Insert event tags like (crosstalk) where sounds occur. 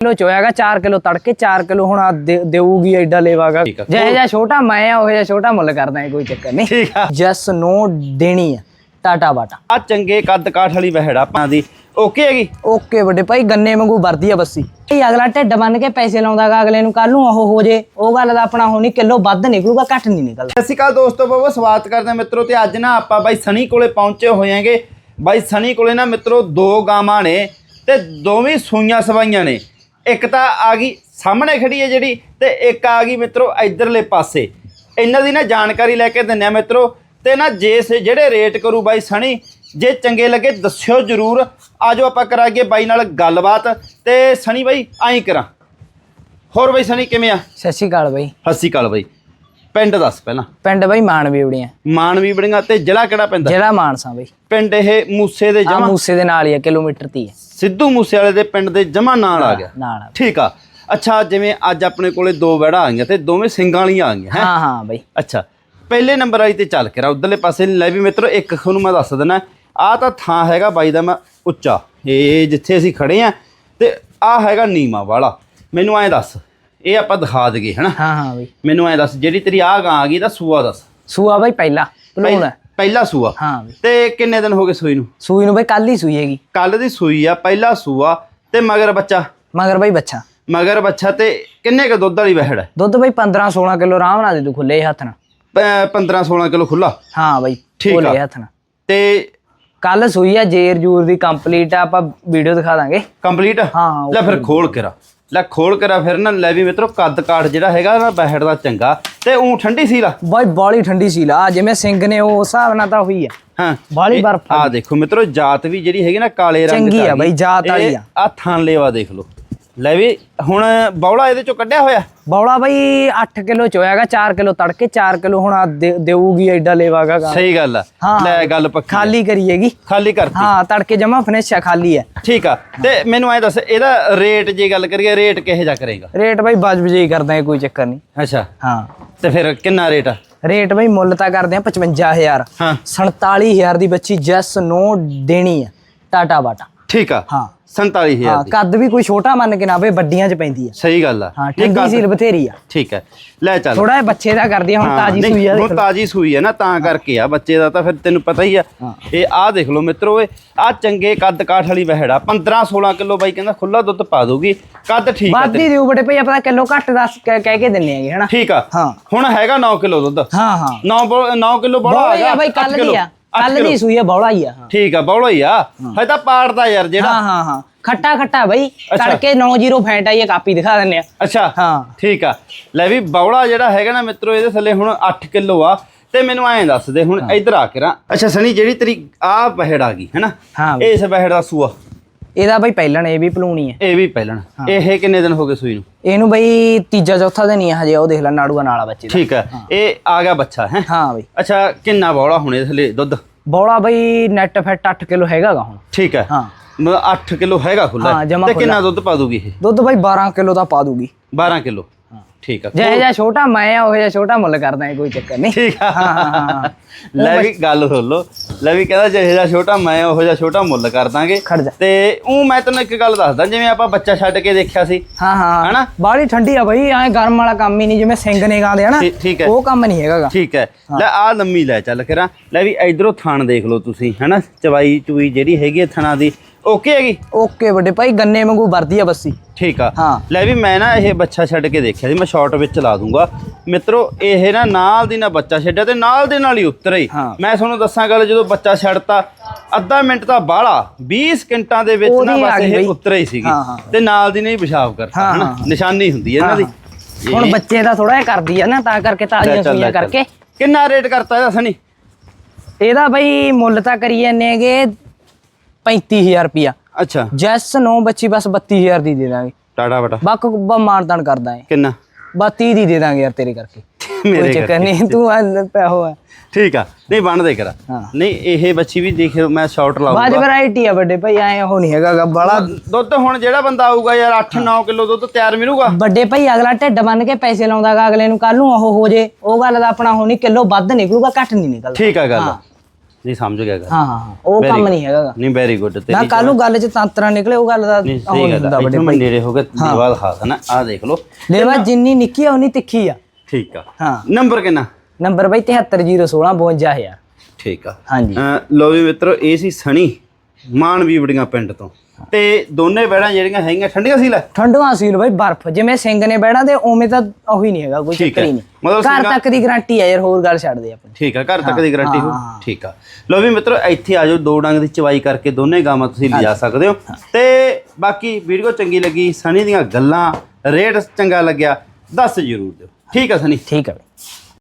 Kilo ਚੋਇਆਗਾ 4 kilo ਤੜਕੇ 4 kilo ਹੁਣ ਆ ਦੇ- ਦੇਊਗੀ ਐਡਾ ਲੇਵਾਗਾ ਠੀਕ ਆ। ਜਿਹੇ ਜਿਹਾ ਛੋਟਾ ਮੈਂ ਆ ਉਹ ਜਿਹਾ ਛੋਟਾ ਮੁੱਲ ਕਰਦਾ ਕੋਈ ਚੱਕਰ ਨਹੀਂ। ਠੀਕ ਆ। ਜਸ ਨੋ ਦੇਣੀ ਆ ਟਾਟਾ ਬਾਟਾ। ਆ ਚੰਗੇ ਕੱਦ ਕਾਠ ਵਾਲੀ ਵਹਿੜ ਆ ਆਪਾਂ ਦੀ। ਓਕੇ ਹੈਗੀ? ਓਕੇ ਵੱਡੇ ਭਾਈ ਗੰਨੇ ਵਾਂਗੂ ਵਰਦੀ ਆ ਬੱਸੀ। ਇਹ ਅਗਲਾ ਢਿੱਡ ਬੰਨ ਕੇ ਪੈਸੇ ਲਾਉਂਦਾਗਾ ਅਗਲੇ ਨੂੰ ਕੱਲ ਨੂੰ ਉਹ ਹੋ ਜੇ। ਉਹ ਗੱਲ ਦਾ ਆਪਣਾ ਹੋਣੀ ਕਿਲੋ ਵੱਧ ਨਿਕਲੂਗਾ ਘੱਟ ਨਹੀਂ ਨਿਕਲਦਾ। ਸਤਿ ਸ਼੍ਰੀ ਅਕਾਲ ਦੋਸਤੋ ਬਹੁਤ ਸਵਾਗਤ ਕਰਦੇ ਹਾਂ ਮਿੱਤਰੋ ਤੇ ਅੱਜ ਨਾ ਆਪਾਂ ਬਾਈ ਸਣੀ ਕੋਲੇ ਪਹੁੰਚੇ ਹੋਏ ਆਂਗੇ ਬਾਈ ਸਣੀ ਕੋਲੇ ਨਾ ਮਿੱਤਰੋ ਦੋ ਗਾਵਾਂ ਨੇ ਤੇ ਦੋਵੇਂ ਸੂਈਆਂ ਸਵਾਈਆਂ ਨੇ। ਇੱਕ ਤਾਂ ਆ ਗਈ ਸਾਹਮਣੇ ਖੜੀ ਹੈ ਜਿਹੜੀ ਤੇ ਇੱਕ ਆ ਗਈ ਮਿੱਤਰੋ ਇਧਰਲੇ ਪਾਸੇ। ਇਹਨਾਂ ਦੀ ਨਾ ਜਾਣਕਾਰੀ ਲੈ ਕੇ ਦਿੰਨੇ ਆ ਮਿੱਤਰੋ। ਤੇ ਨਾ ਜੇ ਜਿਹੜੇ ਰੇਟ ਕਰੂ ਬਾਈ ਸਣੀ ਜੇ ਚੰਗੇ ਲੱਗੇ ਦੱਸਿਓ ਜਰੂਰ। ਆਜੋ ਆਪਾਂ ਕਰਾਂਗੇ ਬਾਈ ਨਾਲ ਗੱਲਬਾਤ ਤੇ ਸਣੀ ਬਾਈ ਐਂ ਕਰਾਂ। ਹੋਰ ਬਾਈ ਸਣੀ ਕਿਵੇਂ ਆ? ਸਤਿ ਸ਼੍ਰੀ ਅਕਾਲ ਬਾਈ। ਸਤਿ ਸ਼੍ਰੀ ਅਕਾਲ ਬਾਈ। ਪਿੰਡ ਦੱਸ ਪਹਿਲਾਂ। ਪਿੰਡ ਬਾਈ ਮਾਨਵੀ ਉੜੀਆਂ। ਮਾਨਵੀ ਬੜੀਆਂ ਤੇ ਜ਼ਿਲ੍ਹਾ ਕਿਹੜਾ ਪੈਂਦਾ? ਜਿਹੜਾ ਮਾਨਸਾ ਬਾਈ। ਪਿੰਡ ਇਹ ਮੂਸੇ ਦੇ ਆ ਜਮਾ ਮੂਸੇ ਦੇ ਨਾਲ ਹੀ ਆ ਕਿਲੋਮੀਟਰ ਤੀ ਹੈ ਸਿੱਧੂ ਮੂਸੇ ਵਾਲੇ ਦੇ ਪਿੰਡ ਦੇ ਜਮਾ ਨਾਲ ਆ ਗਿਆ। ਨਾਲ ਆ। ਠੀਕ ਆ। ਅੱਛਾ ਜਿਵੇਂ ਅੱਜ ਆਪਣੇ ਕੋਲੇ ਦੋ ਵੜਾ ਆਈਆਂ ਤੇ ਦੋਵੇਂ ਸਿੰਘਾਂ ਵਾਲੀਆਂ ਆ ਗਈਆਂ ਹੈ? ਹਾਂ ਹਾਂ ਬਾਈ। ਅੱਛਾ ਪਹਿਲੇ ਨੰਬਰ ਵਾਲੀ ਤੇ ਚੱਲ ਕੇ ਰਾ ਉਧਰਲੇ ਪਾਸੇ ਲੈ ਵੀ ਮਿੱਤਰੋ ਇੱਕ ਤੁਹਾਨੂੰ ਮੈਂ ਦੱਸ ਦਿੰਦਾ ਆ ਤਾਂ ਥਾਂ ਹੈਗਾ ਬਾਈ ਦਾ ਮੈਂ ਉੱਚਾ ਇਹ ਜਿੱਥੇ ਅਸੀਂ ਖੜੇ ਆ ਤੇ ਆ ਹੈਗਾ ਨੀਮਾ ਵਾਲਾ। ਮੈਨੂੰ ਐਂ ਦੱਸ ਇਹ ਆਪਾਂ ਦਿਖਾ ਦਈਏ ਹਨਾ? ਹਾਂ ਹਾਂ ਬਾਈ। ਮੈਨੂੰ ਐਂ ਦੱਸ ਜਿਹੜੀ ਤੇਰੀ ਆ ਗਾਂ ਆ ਗਈ ਤਾਂ ਸੂਆ ਦੱਸ। ਸੂਆ ਬਾਈ ਪਹਿਲਾ ਪਲੂਣ ਹੈ ਪਹਿਲਾ ਸੂਆ। ਹਾਂ ਬਾਈ। ਤੇ ਕਿੰਨੇ ਦਿਨ ਹੋ ਗਏ ਸੂਈ ਨੂੰ? ਸੂਈ ਨੂੰ ਬਾਈ ਕੱਲ ਹੀ ਸੂਈ ਹੈਗੀ। ਕੱਲ ਦੀ ਸੂਈ ਆ ਪਹਿਲਾ ਸੂਆ ਤੇ ਮਗਰ ਬੱਚਾ? ਮਗਰ ਬਾਈ ਬੱਚਾ। ਮਗਰ ਬੱਚਾ ਤੇ ਕਿੰਨੇ ਕ ਦੁੱਧ ਵਾਲੀ ਵਹਿੜ ਹੈ? ਦੁੱਧ ਬਾਈ 15 16 ਕਿਲੋ ਆਰਾਮ ਨਾਲ ਦੇ ਤੂੰ ਖੁੱਲੇ ਹੱਥ ਨਾਲ। 15 16 ਕਿਲੋ ਖੁੱਲਾ ਹਾਂ ਬਾਈ ਠੀਕ ਖੁੱਲੇ ਆ। ਹੱਥ ਨਾਲ। ਤੇ ਕੱਲ ਸੂਈ ਆ ਜੇਰ ਜੂਰ ਦੀ ਕੰਪਲੀਟ ਆ ਆਪਾਂ ਵੀਡੀਓ ਦਿਖਾ ਦਾਂਗੇ। ਕੰਪਲੀਟ ਹਾਂ, ਲੈ ਫਿਰ ਖੋਲ ਕਰਾ। ਲੈ ਖੋਲ ਕਰਾ ਫਿਰ ਨਾ ਲੈ ਵੀ ਮਿੱਤਰੋ ਕੱਦ ਕਾਠ ਜਿਹੜਾ ਹੈਗਾ ਨਾ ਵਹਿੜ ਦਾ ਚੰਗਾ। ਤੇ ਉਹ ਠੰਡੀ ਸੀ ਲਾ ਬਾਈ ਬਾਲੀ ਠੰਡੀ ਸੀ ਲਾ ਜਿਵੇਂ ਸਿੰਘ ਨੇ ਉਹ ਹਿਸਾਬ ਨਾਲ ਤਾਂ ਹੋਈ ਆ। ਹਾਂ। ਬਾਹਲੀ ਬਰਫ਼ ਆ। ਦੇਖੋ ਮਿੱਤਰੋ ਜਾਤ ਵੀ ਜਿਹੜੀ ਹੈਗੀ ਨਾ ਕਾਲੇ ਰੰਗ ਚੰਗੀ ਚ ਆ ਬਈ, ਜਾਤ ਵਾਲੀ ਆ। ਆ ਥਾਂ ਲੇਵਾ ਦੇਖ ਲਓ। ਲੈ ਵੀ ਹੁਣ ਬੌਲਾ ਇਹਦੇ ਚੋਂ ਕੱਢਿਆ ਹੋਇਆ? ਬੌਲਾ ਬਾਈ 8 ਕਿਲੋ ਚੋਇਆਗਾ 4 ਕਿਲੋ ਤੜਕੇ 4 ਕਿਲੋ ਹੁਣ ਆ ਦੇਊਗੀ ਐਡਾ ਲੇਵਾਗਾ। ਸਹੀ ਗੱਲ ਆ। ਲੈ ਗੱਲ ਪੱਕੀ। ਖਾਲੀ ਕਰੀਏਗੀ ਖਾਲੀ ਕਰਤੀ। ਹਾਂ ਤੜਕੇ ਜਮਾ ਫਿਨਿਸ਼ ਆ ਖਾਲੀ ਹੈ ਠੀਕ ਆ। ਤੇ ਮੈਨੂੰ ਐ ਦੱਸ ਇਹਦਾ ਰੇਟ ਜੇ ਗੱਲ ਕਰੀਏ ਰੇਟ ਕਿਹੋ ਜਿਹਾ ਕਰੇਗਾ? ਰੇਟ ਬਾਈ ਬਜ ਬਜੇ ਹੀ ਕਰਦੇ ਕੋਈ ਚੱਕਰ ਨਹੀਂ। ਅੱਛਾ। ਹਾਂ। ਤੇ ਫਿਰ ਕਿੰਨਾ ਰੇਟ ਆ? ਰੇਟ ਬਾਈ ਮੁੱਲ ਤਾਂ ਕਰਦੇ ਆ 55000 ਹਾਂ। 47000 ਦੀ ਬੱਚੀ ਜੈਸ ਨੋ ਦੇਣੀ ਆ ਟਾਟਾ ਬਾਟਾ। ਠੀਕ ਆ। ਹਾਂ। 47000 ਹਾਂ ਦੀ। ਕੱਦ ਵੀ ਕੋਈ ਛੋਟਾ ਮੰਨ ਕੇ ਨਾ ਬਈ ਵੱਡੀਆਂ ਚ ਪੈਂਦੀ ਆ। ਸਹੀ ਗੱਲ ਆ। ਹਾਂ ਠੰਡੀ ਸੀਲ ਬਥੇਰੀ ਆ। ਠੀਕ ਹੈ ਲੈ ਚੱਲ। ਥੋੜਾ ਜਿਹਾ ਬੱਚੇ ਦਾ ਕਰਦੀ ਆ ਹੁਣ ਤਾਜੀ ਸੂਈ ਆ ਹੁਣ ਤਾਜੀ ਸੂਈ ਹੈ ਨਾ ਤਾਂ ਕਰਕੇ ਆ ਬੱਚੇ ਦਾ ਤਾਂ ਫਿਰ ਤੈਨੂੰ ਪਤਾ ਹੀ ਆ। ਇਹ ਆਹ ਦੇਖ ਲਓ ਮਿੱਤਰੋ ਇਹ ਆ ਚੰਗੇ ਕੱਦ ਕਾਠ ਵਾਲੀ ਵਹਿੜਾ। 15 16 ਕਿਲੋ ਬਾਈ ਕਹਿੰਦਾ ਖੁੱਲਾ ਦੁੱਧ ਪਾ ਦੂਗੀ ਕੱਦ ਠੀਕ ਆ ਵਾਦੀ ਦਿਓ ਬੜੇ ਭਈ ਆਪਾਂ ਕਿਲੋ ਘੱਟ ਦੱਸ ਕਹਿ ਕੇ ਦਿੰਨੇ ਆਗੇ ਹਨਾ? ਠੀਕ ਆ। ਹਾਂ। ਹੁਣ ਹੈਗਾ 9 ਕਿਲੋ ਦੁੱਧ। ਹਾਂ ਹਾਂ। 9 9 ਕਿਲੋ ਬੜਾ ਆ ਬਾਈ ਅੱਠ ਕੱਲ ਦੀ ਆ। ਕੱਲ। ਦੀ ਸੂਈ ਆ ਬੌਲਾ ਹੀ ਆ ਹਾਂ। ਠੀਕ ਆ ਬੌਲਾ ਹੀ ਆ। ਹਜੇ ਤਾਂ ਪਾੜਦਾ ਯਾਰ ਜਿਹੜਾ। ਹਾਂ ਹਾਂ ਹਾਂ। ਖੱਟਾ ਖੱਟਾ ਬਈ। ਤੜਕੇ 90 ਫੈਂਟ ਆਈ ਆ ਕਾਪੀ ਦਿਖਾ ਦਿੰਨੇ ਆ। ਅੱਛਾ। ਹਾਂ। ਠੀਕ ਆ। ਲੈ ਵੀ ਬੌਲਾ ਜਿਹੜਾ ਹੈਗਾ ਨਾ ਮਿੱਤਰੋ ਇਹਦੇ ਥੱਲੇ ਹੁਣ 8 ਕਿਲੋ ਆ। ਤੇ ਮੈਨੂੰ ਐਂ ਦੱਸ ਦੇ ਹੁਣ ਇੱਧਰ ਆ ਕੇ ਰਾਂ ਅੱਛਾ ਸਣੀ ਜਿਹੜੀ ਤੇਰੀ ਆ ਬਹਿੜ ਆ ਗਈ ਹੈਨਾ? ਹਾਂ। ਇਸ ਬਹਿੜ ਦਾ ਸੂਆ। ਇਹਦਾ ਬਈ ਪਹਿਲਣ ਇਹ ਵੀ ਭਲੂਣੀ ਹੈ। ਇਹ ਵੀ ਪਹਿਲਣ। ਇਹ ਕਿੰਨੇ ਦਿਨ ਹੋ ਗਏ ਸੂਈ ਨੂੰ? ਇਹਨੂੰ ਬਈ ਤੀਜਾ ਚੌਥਾ ਦਿਨ ਹੀ ਆ ਹਜੇ ਉਹ ਦੇਖ ਲੈ ਨਾੜੂਆ ਨਾਲਾ ਬੱਚੇ ਦਾ। ਠੀਕ ਹੈ। ਇਹ ਆ ਗਿਆ ਬੱਚਾ ਹੈ? ਹਾਂ ਬਈ। ਅੱਛਾ ਕਿੰਨਾ ਬੌਲਾ ਹੁਣ ਥੱਲੇ ਦੁੱਧ? ਬੌਲਾ ਬਈ ਨੈਟ ਫੈਟ 8 ਕਿਲੋ ਹੈਗਾਗਾ ਹੁਣ। ਠੀਕ ਹੈ। ਹਾਂ। ਮਤਲਬ 8 ਕਿਲੋ ਹੈਗਾ ਖੁੱਲਾ ਹਾਂ, ਤੇ ਕਿੰਨਾ ਦੁੱਧ ਪਾ ਦੂਗੀ ਇਹ? ਦੁੱਧ ਬਈ 12 ਕਿਲੋ ਦਾ ਪਾ ਦੂਗੀ। 12 ਕਿਲੋ। ਠੀਕ ਆ ਜਿਹੇ ਜਿਹਾ ਛੋਟਾ ਮੈਂ ਆ ਉਹ ਜਿਹਾ ਛੋਟਾ ਮੁੱਲ ਕਰਦਾ ਹੈ ਕੋਈ ਚੱਕਰ ਨਹੀਂ। ਠੀਕ ਆ। ਹਾਂ, ਹਾਂ, ਹਾਂ। ਲੈ ਵੀ ਗੱਲ ਸੁਣ ਲੋ ਲੈ ਵੀ ਕਹਿੰਦਾ ਜਿਹੇ ਜਿਹਾ ਛੋਟਾ ਮੈਂ ਉਹੋ ਜਿਹਾ ਛੋਟਾ ਮੁੱਲ ਕਰ ਦਾਂਗੇ। ਖੜ ਜਾ। ਤੇ ਉਹ ਮੈਂ ਤੈਨੂੰ ਇੱਕ ਗੱਲ ਦੱਸਦਾ ਜਿਵੇਂ ਆਪਾਂ ਬੱਚਾ ਛੱਡ ਕੇ ਦੇਖਿਆ ਸੀ। ਹਾਂ ਹਾਂ। ਹਨਾ? ਬਾੜੀ ਠੰਡੀ ਆ ਬਈ ਐ ਗਰਮ ਵਾਲਾ ਕੰਮ ਹੀ ਨਹੀਂ ਜਿਵੇਂ ਸਿੰਘ ਨੇ ਗਾਉਂਦੇ ਆ ਨਾ ਠੀਕ- ਠੀਕ ਹੈ। ਉਹ ਕੰਮ ਨਹੀਂ ਹੈਗਾਗਾ ਠੀਕ ਹੈ। ਲੈ ਆ ਲੰਮੀ ਲੈ ਚੱਲ ਕਰਾਂ ਲੈ ਵੀ ਇਧਰੋਂ ਥਣ ਦੇਖ ਲਓ ਤੁਸੀਂ ਹਨਾ? ਚਵਾਈ ਚੂਈ ਜਿਹੜੀ ਹੈਗੀ ਹੈ ਥਣਾ ਦੀ ਓਕੇ ਹੈਗੀ ਓਕੇ ਵੱਡੇ ਭਾਈ ਗੰਨੇ ਵਾਂਗੂ ਵਰਦੀ ਆ ਬੱਸੀ ਠੀਕ ਆ ਹਾਂ। ਲੈ ਵੀ ਮੈਂ ਨਾ ਇਹ ਬੱਚਾ ਛੱਡ ਕੇ ਦੇਖਿਆ ਸੀ ਮੈਂ ਸ਼ਾਰਟ ਵਿੱਚ ਲਾ ਦੂੰਗਾ ਮਿੱਤਰੋ ਇਹ ਨਾ ਨਾਲ ਦੀ ਨਾ ਬੱਚਾ ਛੱਡਿਆ ਤੇ ਨਾਲ ਦੇ ਨਾਲ ਹੀ ਉਤਰ। ਮੈਂ ਤੁਹਾਨੂੰ ਦੱਸਾਂ ਗੱਲ ਜਦੋਂ ਬੱਚਾ ਛੱਡਤਾ ਅੱਧਾ ਮਿੰਟ ਤਾਂ ਬਾਹਲਾ 20 ਸਕਿੰਟਾਂ ਦੇ ਵਿੱਚ ਨਾ ਬਸ ਇਹ। ਉਤਰ ਹੀ ਸੀਗੀ। ਤੇ ਨਾਲ ਦੀ ਨੇ ਹੀ ਪਿਸ਼ਾਬ ਕਰਤਾ ਹਨਾ। ਨਿਸ਼ਾਨੀ ਹੁੰਦੀ ਹੈ ਇਹਨਾਂ ਦੀ ਹੁਣ ਬੱਚੇ ਦਾ ਥੋੜਾ ਜਿਹਾ ਕਰਦੀ ਆ ਨਾ ਤਾਂ ਕਰਕੇ ਚੱਲ, ਲੈ ਸੂਈਆਂ। ਕਰਕੇ ਕਿੰਨਾ ਰੇਟ ਕਰਤਾ ਇਹਦਾ ਸਣੀ ਇਹਦਾ ਬਈ ਮੁੱਲ ਤਾਂ ਕਰੀ ਜਾਂਦੇ ਹੈਗੇ 35000 ਰੁਪਿਆ ਅੱਛਾ। ਜੈਸ ਨੋ ਬੱਚੀ ਬਸ 32000 ਦੀ ਦੇ ਦਾਂਗੇ। ਟਾਟਾ ਬਟਾ। ਬੱਕ ਮਾਨਦਾਨ ਕਰਦਾ ਹੈ ਕਿੰਨਾ? ਬਸ 30 ਦੀ ਦੇ ਦਾਂਗੇ ਯਾਰ ਤੇਰੇ ਕਰਕੇ। (laughs) ਮੇਰੇ ਕੋਈ ਚੱਕਰ ਨਹੀਂ ਤੂੰ ਆ ਪੈਹੋ ਹੈ ਠੀਕ ਆ। ਨਹੀਂ ਬਣ ਦੇ ਕਰਾ। ਹਾਂ। ਨਹੀਂ ਇਹ ਬੱਚੀ ਵੀ ਦੇਖ ਮੈਂ ਸ਼ਾਰਟ ਬਾਜ ਲਾਉਂਗਾ ਵੈਰਾਈਟੀ ਆ ਵੱਡੇ ਭਾਈ ਐ ਉਹ ਨਹੀਂ ਹੈਗਾਗਾ ਬੜਾ ਦੁੱਧ ਹੁਣ ਜਿਹੜਾ ਬੰਦਾ ਆਊਗਾ ਯਾਰ 8-9 ਕਿਲੋ ਦੁੱਧ ਤਿਆਰ ਮਿਲੂਗਾ। ਵੱਡੇ ਭਾਈ ਅਗਲਾ ਢਿੱਡ ਬੰਨ ਕੇ ਪੈਸੇ ਲਾਉਂਦਾਗਾ ਅਗਲੇ ਨੂੰ ਕੱਲ ਨੂੰ ਉਹ ਹੋ ਜੇ। ਉਹ ਗੱਲ ਦਾ ਆਪਣਾ ਹੋਣੀ ਕਿਲੋ ਵੱਧ ਨਿਕਲੂਗਾ ਘੱਟ ਨਹੀਂ ਨਿਕਲਦਾ। ਠੀਕ ਆ ਗੱਲ। ਨਹੀਂ ਸਮਝ ਗਿਆ ਗੱਲ। ਹਾਂ ਉਹ ਕੰਮ. ਨਹੀਂ ਹੈਗਾ। ਨਹੀਂ ਵੈਰੀ ਗੁੱਡ ਨਾ ਤੇਰੀ ਕੱਲ ਨੂੰ ਗੱਲ 'ਚ ਤਾਂਤਰਾ ਨਿਕਲੇ ਉਹ ਗੱਲ ਦਾ ਨਹੀਂ ਸਹੀ ਗੱਲ ਹੁੰਦਾ ਹੈ ਵੱਡੇ ਇੱਥੋਂ ਮੈਂ ਨੇੜੇ ਹੋ ਕੇ ਦੀਵਾਲ ਖਾਸ ਨਾ। ਆਹ ਦੇਖ ਲਓ। ਦੇਵਾ ਜਿੰਨੀ ਨਿੱਕੀ ਆ ਉਨੀ ਤਿੱਖੀ ਆ। ਠੀਕ ਆ। ਹਾਂ। ਨੰਬਰ ਕਿੰਨਾ? ਨੰਬਰ ਬਈ 73016 52000 ਠੀਕ ਆ। ਹਾਂਜੀ। ਲਓ ਵੀ ਮਿੱਤਰੋ ਇਹ ਸੀ ਸਣੀ ਮਾਨ ਵੀਵੜੀਆਂ ਪਿੰਡ ਤੋਂ। ਤੇ ਦੋਨੇ ਬੈੜਾਂ ਜਿਹੜੀਆਂ ਹੈਗੀਆਂ ਠੰਡੀਆਂ ਸੀ ਲੈ ਠੰਡੂਆਂ ਸੀਲ ਬਈ ਬਰਫ਼। ਜਿਵੇਂ ਸਿੰਘ ਨੇ ਬਹਿਣਾ ਤੇ ਉਵੇਂ ਤਾਂ ਉਹੀ ਨਹੀਂ ਹੈਗਾ ਕੋਈ ਠੀਕ ਚੱਕਰ ਹੈ। ਹੀ ਨਹੀਂ। ਮਤਲਬ ਘਰ ਸਿੰਘਾਂ- ਤੱਕ ਦੀ ਗਾਰੰਟੀ ਆ ਯਾਰ ਹੋਰ ਗੱਲ ਛੱਡ ਦੇ ਆਪਣੀ ਠੀਕ ਆ ਘਰ ਤੱਕ ਦੀ ਗਾਰੰਟੀ ਹੋ ਹਾਂ। ਠੀਕ ਆ। ਲਓ ਵੀ ਮਿੱਤਰੋ ਇੱਥੇ ਆ ਜਾਓ ਦੋ ਡੰਗ ਦੀ ਚਵਾਈ ਕਰਕੇ ਦੋਨੇ ਗਾਵਾਂ ਤੁਸੀਂ ਲਿਜਾ ਸਕਦੇ ਹੋ। ਤੇ ਬਾਕੀ ਵੀਡੀਓ ਚੰਗੀ ਲੱਗੀ ਸਣੀ ਦੀਆਂ ਗੱਲਾਂ ਰੇਟ ਚੰਗਾ ਲੱਗਿਆ ਦੱਸ ਜਰੂਰ ਦਿਓ। ਠੀਕ ਆ ਸਣੀ ਠੀਕ ਹੈ ਬਈ।